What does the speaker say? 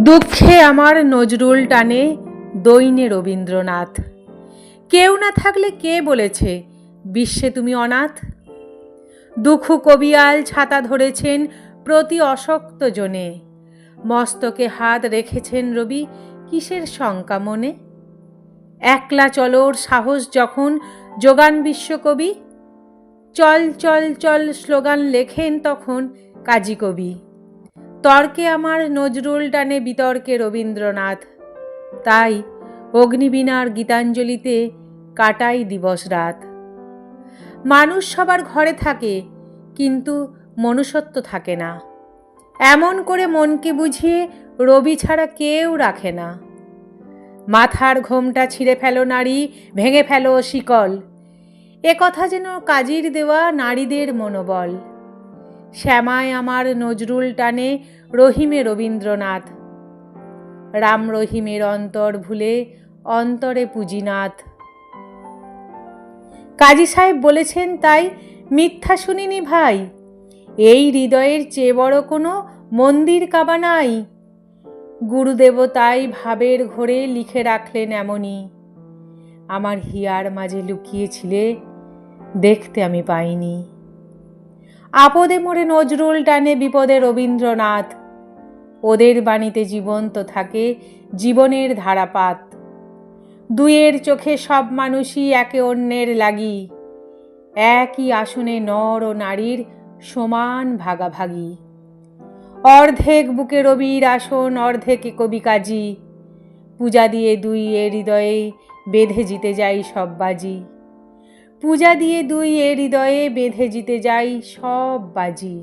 দুঃখে আমার নজরুল টানে দৈনে রবীন্দ্রনাথ। কেউ না থাকলে কে বলেছে, বিশ্বে তুমি অনাথ দুঃখ কবিয়াল ছাতা ধরেছেন প্রতি অশক্ত জনে। মস্তকে হাত রেখেছেন রবি, কিসের শঙ্কা মনে? একলা চলোর সাহস যখন যোগান বিশ্বকবি, চল চল চল স্লোগান লেখেন তখন কাজী কবি। তর্কে আমার নজরুল টানে বিতর্কে রবীন্দ্রনাথ। তাই অগ্নিবীণার গীতাঞ্জলিতে কাটাই দিবস রাত। মানুষ সবার ঘরে থাকে, কিন্তু মনুষ্যত্ব থাকে না। এমন করে মনকে বুঝিয়ে রবি ছাড়া কেউ রাখে না। মাথার ঘোমটা ছিঁড়ে ফেলো নারী, ভেঙে ফেলো শিকল। এ কথা যেন কাজীর দেওয়া নারীদের মনোবল। শ্যামায় আমার নজরুল টানে রহিমে রবীন্দ্রনাথ। রাম রহিমের অন্তর ভুলে অন্তরে পুঁজিনাথ। কাজী সাহেব বলেছেন তাই, মিথ্যা শুনিনি ভাই। এই হৃদয়ের চেয়ে বড় কোনো মন্দির কাবা নাই। গুরুদেব তাই ভাবের ঘোরে লিখে রাখলেন এমনই। আমার হিয়ার মাঝে লুকিয়েছিলে, দেখতে আমি পাইনি। আপদে মোড়ে নজরুল টানে বিপদে রবীন্দ্রনাথ। ওদের বাণীতে জীবন্ত থাকে জীবনের ধারাপাত। দুয়ের চোখে সব মানুষই একে অন্যের লাগি। একই আসনে নর ও নারীর সমান ভাগাভাগি। অর্ধেক বুকে রবির আসন, অর্ধেকে কবি কাজী। পূজা দিয়ে দুই এ হৃদয়ে বেঁধে জিতে যাই সব বাজি। পূজা দিয়ে দুই এ হৃদয়ে বেঁধে জিতে যাই সব বাজি।